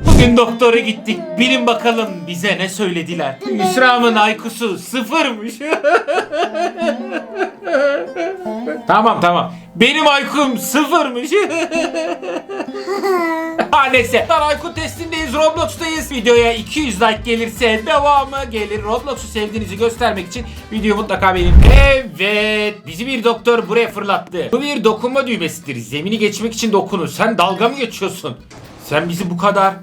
Bugün doktora gittik. Bilin bakalım bize ne söylediler. Yusra'mın IQ'su sıfırmış. tamam tamam. Benim IQ'm sıfırmış. ha neyse. IQ testindeyiz. Roblox'tayız. Videoya 200 like gelirse devamı gelir. Roblox'u sevdiğinizi göstermek için videoyu mutlaka beğenin. Evet. Bizi bir doktor buraya fırlattı. Bu bir dokunma düğmesidir. Zemini geçmek için dokunun. Sen dalga mı geçiyorsun? Sen bizi bu kadar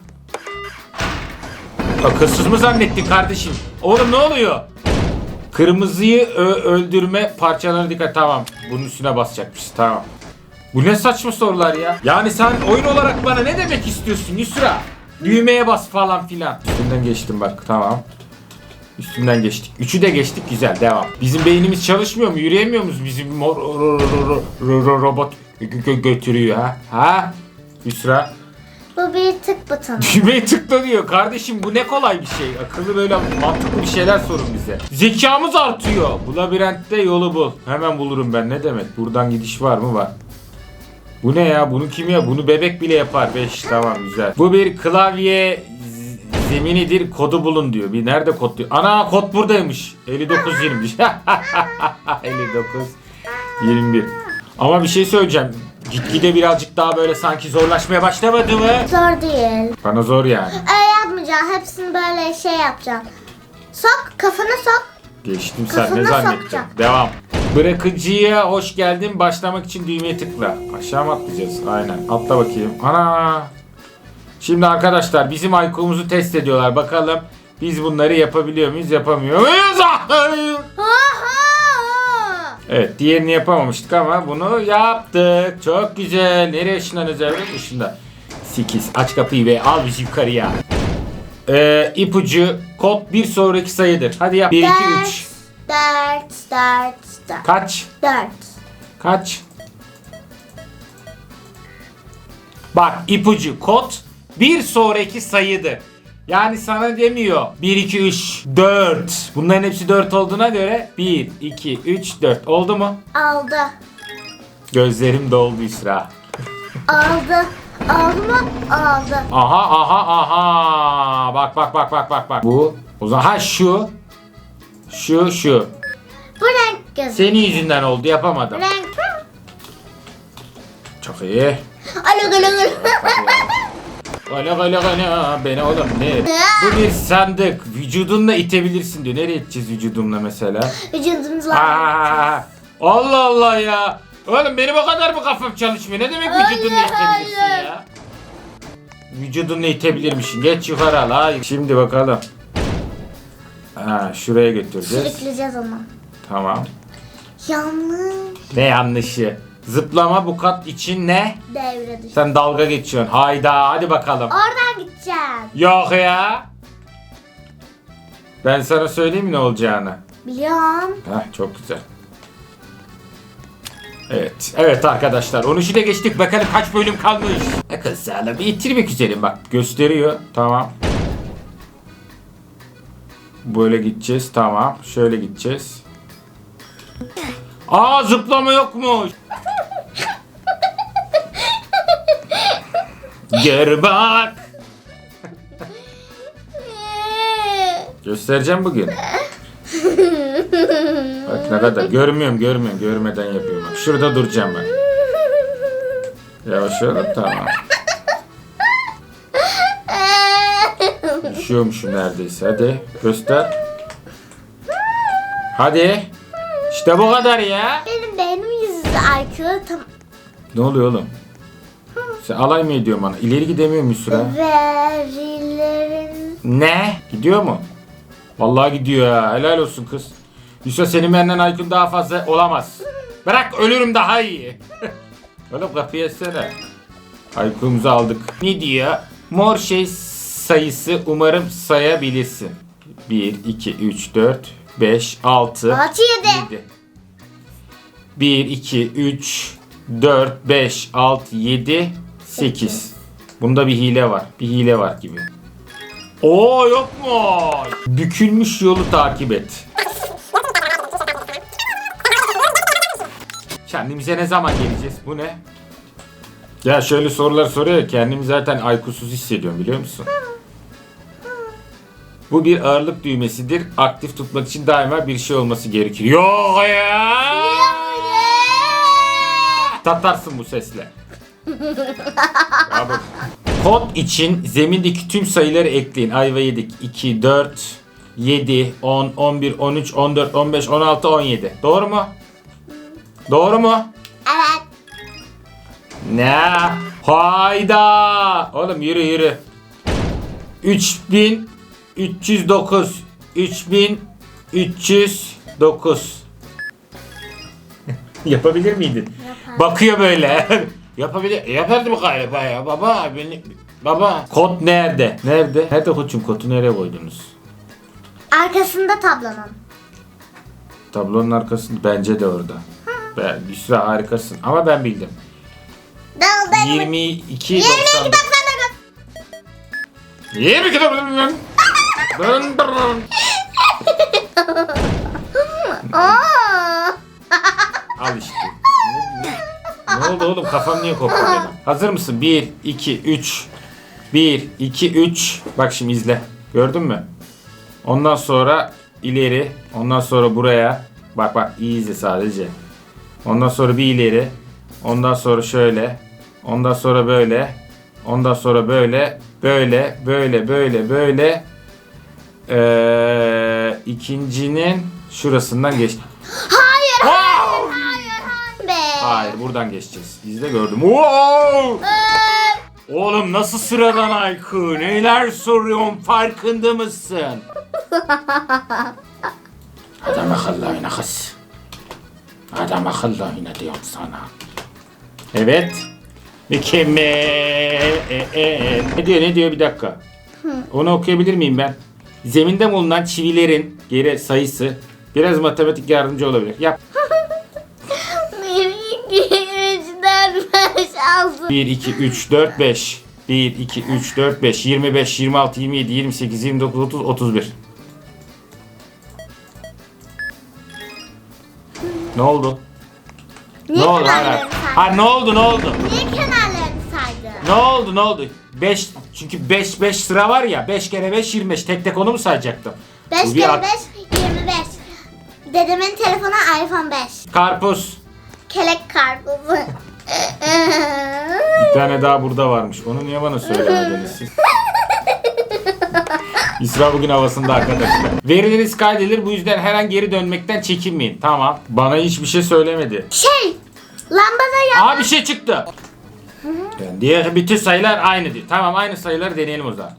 Akılsız mı zannettin kardeşim? Oğlum ne oluyor? Kırmızıyı öldürme parçalarına dikkat. Tamam. Bunun üstüne basacakmış. Tamam. Bu ne saçma sorular ya? Yani sen oyun olarak bana ne demek istiyorsun Yusra? Düğmeye bas falan filan. Üstünden geçtim bak. Tamam. Üstünden geçtik. Üçü de geçtik. Güzel. Devam. Bizim beynimiz çalışmıyor mu? Yürüyemiyor muyuz? Bizim robot gö- gö- götürüyor ha? Ha? Yusra. Bu bir tık butonu. Düğmeye tıkla. Kardeşim bu ne kolay bir şey. Akıllı böyle mantıklı bir şeyler sorun bize. Zekamız artıyor. Bu labirentte yolu bul. Hemen bulurum ben. Ne demek? Buradan gidiş var mı? Var. Bu ne ya? Bunu kim ya? Bunu bebek bile yapar. 5 tamam güzel. Bu bir klavye zeminidir. Kodu bulun diyor. Bir nerede kod diyor. Ana kod buradaymış. 59 20. 59 21. Ama bir şey söyleyeceğim. Gitgide birazcık daha böyle sanki zorlaşmaya başlamadı mı? Zor değil. Bana zor yani. Öyle yapmayacaksın. Hepsini böyle şey yapacaksın. Sok kafana sok. Geçtim sen ne Kafana zannettin? sokacak. Devam. Bırakıcıya hoş geldin. Başlamak için düğmeye tıkla. Aşağı mı atlayacağız? Aynen. Atla bakayım. Ana. Şimdi arkadaşlar bizim IQ'muzu test ediyorlar. Bakalım biz bunları yapabiliyor muyuz? Yapamıyor muyuz? Oha! Evet diğerini yapamamıştık ama bunu yaptık. Çok güzel. Nereye ışınlanacağız? Işında. 8. Aç kapıyı ve al bizi yukarıya. Ee, ipucu kod bir sonraki sayıdır. Hadi yap. 1, 2, 3. Dört, dört, dört. Kaç? Dört. Kaç? Bak ipucu kod bir sonraki sayıdır. Yani sana demiyor 1 2 3 4. Bunların hepsi 4 olduğuna göre 1 2 3 4 oldu mu? Aldı. Gözlerim doldu İsra. Aldı. Aldı mı? Aldı. Aha aha aha. Bak bak bak bak bak bak. Bu o zaman ha şu şu şu. Bu renk gözü. Senin yüzünden oldu yapamadım. Renk. Çok iyi. Alo alo alo. Gala gala gala beni oğlum ne? Bu bir sandık. Vücudunla itebilirsin diyor. Nereye iteceğiz vücudumla mesela? Vücudumuzla. Aa, Allah Allah ya. Oğlum benim o kadar mı kafam çalışmıyor? Ne demek vücudunla Hayır, itebilirsin ya? Vücudunla itebilirmişsin. Geç yukarı al. Hayır. Şimdi bakalım. Ha, şuraya götüreceğiz. Sürükleyeceğiz onu. Tamam. Yanlış. Ne yanlışı? Zıplama bu kat için ne? Devre dışı. Sen dalga geçiyorsun. Hayda hadi bakalım. Oradan gideceğim. Yok ya. Ben sana söyleyeyim mi ne olacağını. Biliyorum. Heh, çok güzel. Evet. Evet arkadaşlar. 13'ü de geçtik. Bakalım kaç bölüm kalmış. Akıl sağlığı bitirmek üzereyim bak. Gösteriyor. Tamam. Böyle gideceğiz. Tamam. Şöyle gideceğiz. Aa zıplama yokmuş. Gör bak. Göstereceğim bugün. Bak ne kadar. Görmüyorum görmüyorum. Görmeden yapıyorum. Bak şurada duracağım ben. Yavaş yavaş tamam. Düşüyormuşum neredeyse. Hadi göster. Hadi. İşte bu kadar ya. Benim beynim yüzü IQ tam Ne oluyor oğlum? Sen alay mı ediyorsun bana? İleri gidemiyor musun süre? verilerin Ne? Gidiyor mu? Vallahi gidiyor ya. Helal olsun kız. Yusuf senin benden IQ'un daha fazla olamaz. Bırak ölürüm daha iyi. Oğlum kapıyı etsene. IQ'umuzu aldık. Ne diyor? Mor şey sayısı umarım sayabilirsin. 1, 2, 3, 4, 5, 6, Altı, yedi. 7. 1, 2, 3, 4, 5, 6, 7, 8. Bunda bir hile var. Bir hile var gibi. Oo yok mu? Bükülmüş yolu takip et. Kendimize ne zaman geleceğiz? Bu ne? Ya şöyle sorular soruyor kendimi zaten aykusuz hissediyorum biliyor musun? Bu bir ağırlık düğmesidir. Aktif tutmak için daima bir şey olması gerekir. Yok ya! Tatarsın bu sesle. Bak. Kod için zemindeki tüm sayıları ekleyin. Ayva yedik. 2, 4, 7, 10, 11, 13, 14, 15, 16, 17. Doğru mu? Doğru mu? Evet. Ne? Hayda! Oğlum yürü yürü. 3309 3309 Yapabilir miydin? Bakıyor böyle. Yapabilir. Yapardım galiba ya baba. Beni, baba. Kod nerede? Nerede? Nerede koçum kodu nereye koydunuz? Arkasında tablonun. Tablonun arkasında bence de orada. Ben, Yusra harikasın ama ben bildim. Dalda 22 22 99. 22 99. Dın! Al işte. Ne, oldu oğlum kafam niye koptu benim? Hazır mısın? 1, 2, 3. 1, 2, 3. Bak şimdi izle. Gördün mü? Ondan sonra ileri. Ondan sonra buraya. Bak bak iyi izle sadece. Ondan sonra bir ileri. Ondan sonra şöyle. Ondan sonra böyle. Ondan sonra böyle. Böyle. Böyle. Böyle. Böyle. Ee, ikincinin şurasından geç. Hayır, buradan geçeceğiz. İzle gördüm. Wow! Oğlum nasıl sıradan Aykı? Neler soruyorum farkında mısın? Adam akıllı oyna kız. Adam akıllı oyna diyorum sana. Evet. Mükemmel. Ne diyor ne diyor bir dakika. Onu okuyabilir miyim ben? Zeminde bulunan çivilerin geri sayısı biraz matematik yardımcı olabilir. Yap. 1, 2, 3, 4, 5. 1, 2, 3, 4, 5, 25, 26, 27, 28, 29, 30, 31. Ne oldu? Niye ne oldu? Hayır, hayır. ne oldu ne oldu? Niye kenarlarını saydın? Ne oldu ne oldu? 5 çünkü 5 5 sıra var ya 5 kere 5 25 tek tek onu mu sayacaktım? 5 Bu bir kere at- 5, 25. Dedemin telefonu iPhone 5. Karpuz. Kelek karpuzu. Bir tane daha burada varmış. Onu niye bana söylemediniz siz? İsra bugün havasında arkadaşlar. Verileriniz kaydedilir bu yüzden her an geri dönmekten çekinmeyin. Tamam. Bana hiçbir şey söylemedi. şey, lambada ya. Aa bir şey çıktı. Yani diğer bütün sayılar aynı diyor. Tamam aynı sayıları deneyelim o zaman.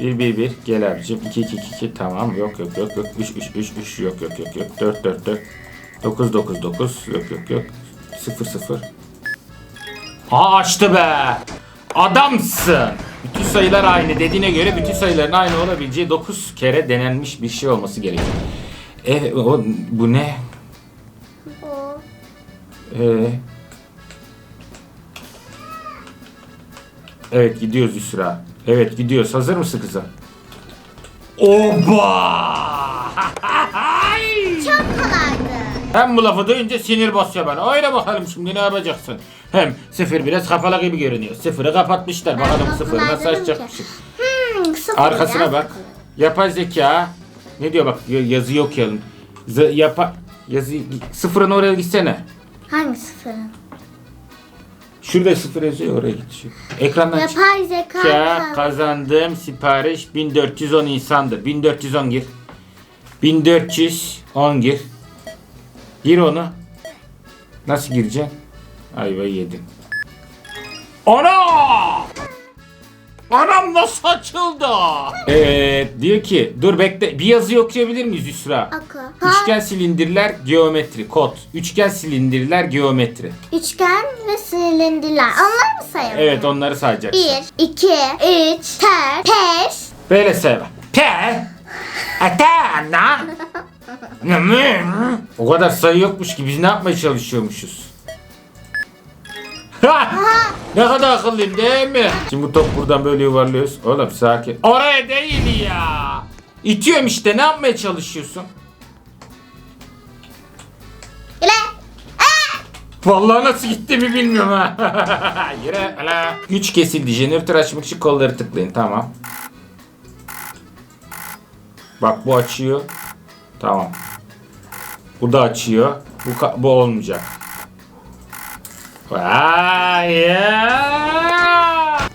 1 1 1 gel abicim 2 2 2 2 tamam yok yok yok yok 3 3 3 3 yok yok yok yok 4 4 4 9 9 9 yok yok yok 0 0 Aa açtı be. Adamsın. Bütün sayılar aynı dediğine göre bütün sayıların aynı olabileceği 9 kere denenmiş bir şey olması gerekiyor. Evet o bu ne? O. Ee, evet gidiyoruz Yusra. Evet gidiyoruz. Hazır mısın kızım? Oba! Hem bu lafı duyunca sinir basıyor bana. Öyle bakalım şimdi ne yapacaksın? Hem sıfır biraz kapalı gibi görünüyor. Sıfırı kapatmışlar. Bakalım kolay nasıl dedim açacakmışız. Hmm, sıfır Arkasına bak. sıfır. Yapay zeka. Ne diyor bak yazıyı okuyalım. Z- yapa yazı sıfırın oraya gitsene. Hangi sıfırın? Şurada sıfır yazıyor oraya git. Şu. Ekrandan. Yapay zeka. Ya kazandığım sipariş 1410 insandır. 1410 gir. 1410 gir. Gir onu. Nasıl gireceksin? Ayvayı yedin. Ana! Anam nasıl açıldı? Ee, diyor ki dur bekle bir yazı okuyabilir miyiz Yusra? Oku. Üçgen silindirler geometri kod. Üçgen silindirler geometri. Üçgen ve silindirler. Onları mı sayalım? Evet onları sayacaksın. 1, 2, 3, 4, 5. Böyle söyle. Pe. Atana. O kadar sayı yokmuş ki biz ne yapmaya çalışıyormuşuz? Ha! ne kadar akıllıyım değil mi? Şimdi bu top buradan böyle yuvarlıyoruz. Oğlum sakin. Oraya değil ya. İtiyorum işte ne yapmaya çalışıyorsun? İle. Vallahi nasıl gitti mi bilmiyorum ha. Yere ala. Güç kesildi. Jeneratör açmak için kolları tıklayın. Tamam. Bak bu açıyor. Tamam. Bu da açıyor. Bu bu olmayacak.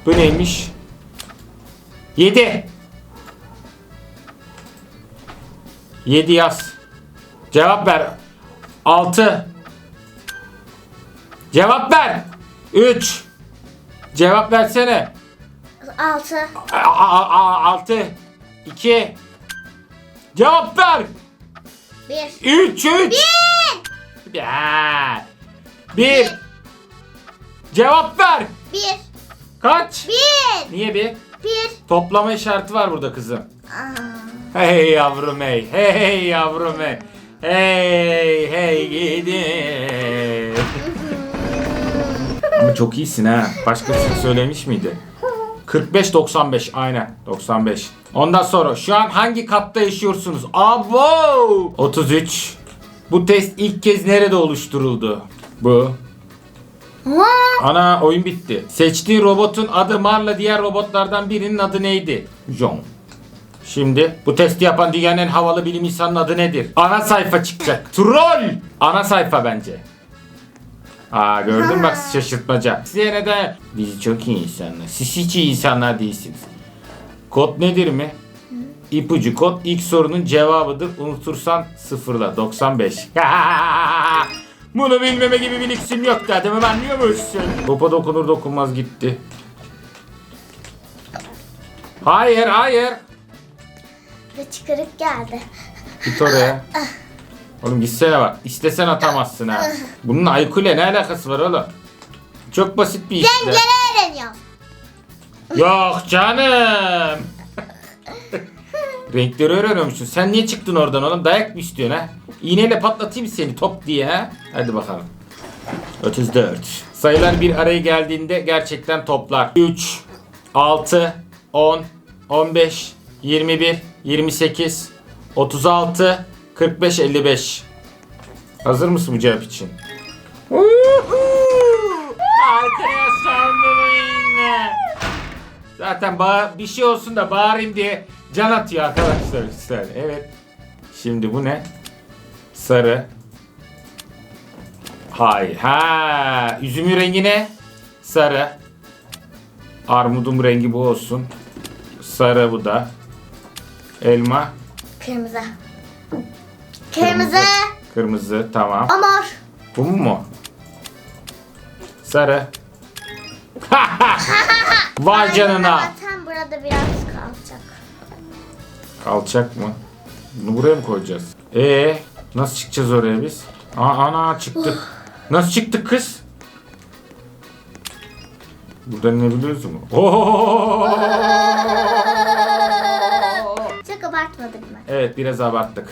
Bu neymiş? 7. 7 yaz. Cevap ver. 6. Cevap ver. 3. Cevap versene. Altı. 6. 2. Cevap ver. Bir. 3 3. Ya. 1. Cevap ver. Bir. Kaç? Bir. Niye bir? Bir. Toplama işareti var burada kızım. Aa. Hey yavrum hey. Hey yavrum hey. Hey hey gidin. Ama çok iyisin ha. Başkası söylemiş miydi? 45 95 aynen 95. Ondan sonra şu an hangi katta yaşıyorsunuz? Abo! 33. Bu test ilk kez nerede oluşturuldu? Bu. Ana oyun bitti. Seçtiği robotun adı Marla diğer robotlardan birinin adı neydi? John. Şimdi bu testi yapan dünyanın en havalı bilim insanının adı nedir? Ana sayfa çıkacak. Troll! Ana sayfa bence. Aa gördün bak şaşırtmaca. Size yine de biz çok iyi insanlar. Siz hiç iyi insanlar değilsiniz. Kod nedir mi? İpucu kod ilk sorunun cevabıdır. Unutursan sıfırla 95. Bunu bilmeme gibi bir lüksüm yok da adamım anlıyor musun? Topa dokunur dokunmaz gitti. Hayır hayır. Bir çıkarık geldi. Git oraya. Oğlum gitsene bak. İstesen atamazsın ha. Bunun Aykule ne alakası var oğlum? Çok basit bir işte. Dengeleri öğreniyor. Yok canım. Renkleri öğreniyormuşsun. Sen niye çıktın oradan oğlum? Dayak mı istiyorsun ha? İğneyle patlatayım seni top diye ha? Hadi bakalım. 34. Sayılar bir araya geldiğinde gerçekten toplar. 3, 6, 10, 15, 21, 28, 36, 45, 55. Hazır mısın bu cevap için? Arkadaşlar yine. Zaten bir şey olsun da bağırayım diye can atıyor arkadaşlar üstten. Evet. Şimdi bu ne? Sarı. Hayır. Ha, üzümün rengi ne? Sarı. Armudun rengi bu olsun. Sarı bu da. Elma. Kırmızı. Kırmızı. Kırmızı. Tamam. Amor. Bu mu mu? Sarı. Vay canına. Zaten burada biraz kalacak. Kalacak mı? Bunu buraya mı koyacağız? Ee, nasıl çıkacağız oraya biz? Aa, ana çıktık. Nasıl çıktık kız? Burada ne biliyoruz mu? Oo! abartmadık? Evet biraz abarttık.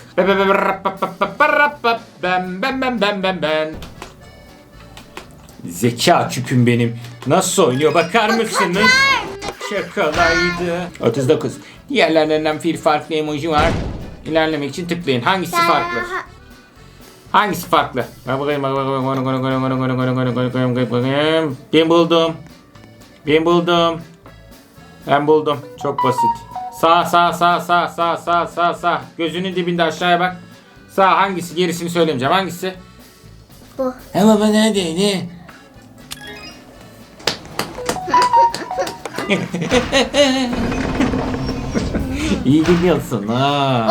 Ben ben ben ben ben ben. Zeka çüküm benim. Nasıl oynuyor bakar mısınız? Şakalaydı. 39. Diğerlerinden bir farklı emoji var. İlerlemek için tıklayın. Hangisi farklı? Hangisi farklı? Ben buldum. Ben buldum. Ben buldum. Çok basit. Sağ sağ sağ sağ sağ sağ sağ sağ. Gözünün dibinde aşağıya bak. Sağ hangisi? Gerisini söylemeyeceğim. Hangisi? Bu. Ama bana ne ne? İyi gidiyorsun ha.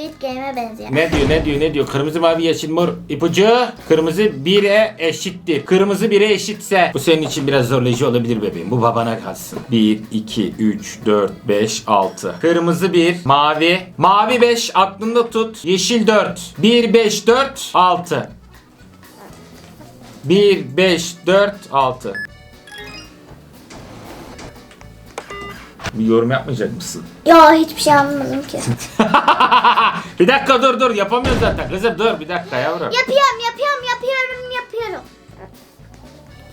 Squid Game'e benziyor. Ne diyor ne diyor ne diyor? Kırmızı mavi yeşil mor ipucu. Kırmızı 1'e eşittir. Kırmızı 1'e eşitse bu senin için biraz zorlayıcı olabilir bebeğim. Bu babana kalsın. 1, 2, 3, 4, 5, 6. Kırmızı 1, mavi. Mavi 5 aklında tut. Yeşil 4. 1, 5, 4, 6. 1, 5, 4, 6. Bir yorum yapmayacak mısın? Yo hiçbir şey anlamadım ki. bir dakika dur dur yapamıyoruz zaten. Kızım dur bir dakika yavrum. yapıyorum yapıyorum yapıyorum yapıyorum.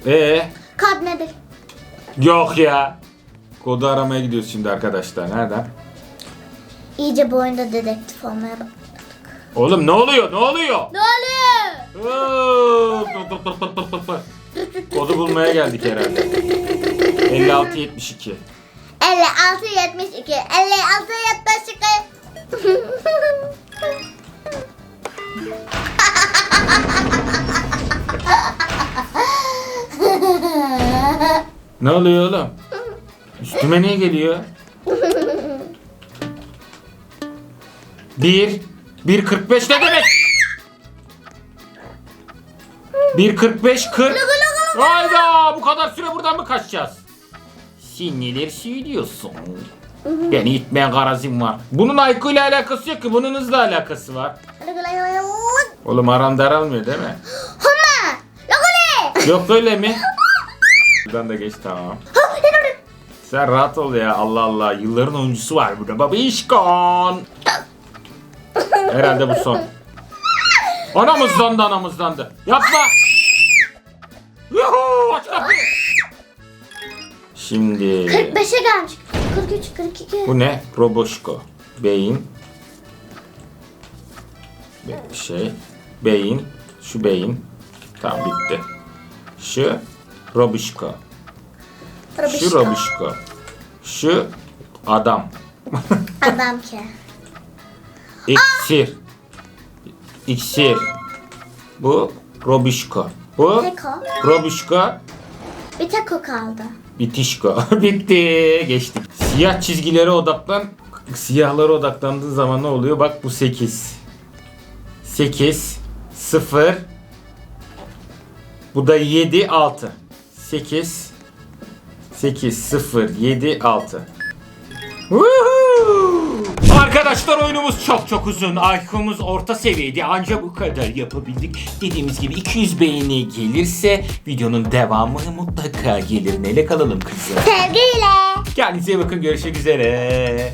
Ee, Kod nedir? yok ya. Kodu aramaya gidiyoruz şimdi arkadaşlar. Nereden? İyice bu oyunda dedektif olmaya bak. Oğlum ne oluyor? Ne oluyor? Ne oluyor? Oo, pır pır pır pır pır pır. Kodu bulmaya geldik herhalde. 56 72. 56 72 56 72 Ne oluyor oğlum? Üstüme niye geliyor? 1 1.45 ne demek? 1.45 40 Hayda bu kadar süre buradan mı kaçacağız? Sen neler söylüyorsun? Beni itmeyen garazim var. Bunun Ayko ile alakası yok ki. Bunun hızla alakası var. Oğlum aran daralmıyor değil mi? Homa Logole Yok öyle mi? Buradan da geç tamam. Sen rahat ol ya Allah Allah. Yılların oyuncusu var burada. Babişkon. Herhalde bu son. Anamızdan da anamızdan da. Yapma. Yuhu aç kapıyı. Şimdi 45'e gelmiş 43 42 bu ne? Roboşko. Beyin. Be- şey. Beyin. Şu beyin. Tamam bitti. Şu Robişko. Şu Robişko. Şu adam. Adam ki İksir. İksir. Bu Robişko. Bu Tek o Robişko. Bir tek o kaldı Bitişko. Bitti. Geçtik. Siyah çizgilere odaklan. Siyahlara odaklandığın zaman ne oluyor? Bak bu 8. 8 0 Bu da 7 6. 8 8 0 7 6. Woohoo! Arkadaşlar oyunumuz çok çok uzun. IQ'muz orta seviyede ancak bu kadar yapabildik. Dediğimiz gibi 200 beğeni gelirse videonun devamı mutlaka gelir. Neyle kalalım kızım? Sevgiyle Kendinize iyi bakın görüşmek üzere.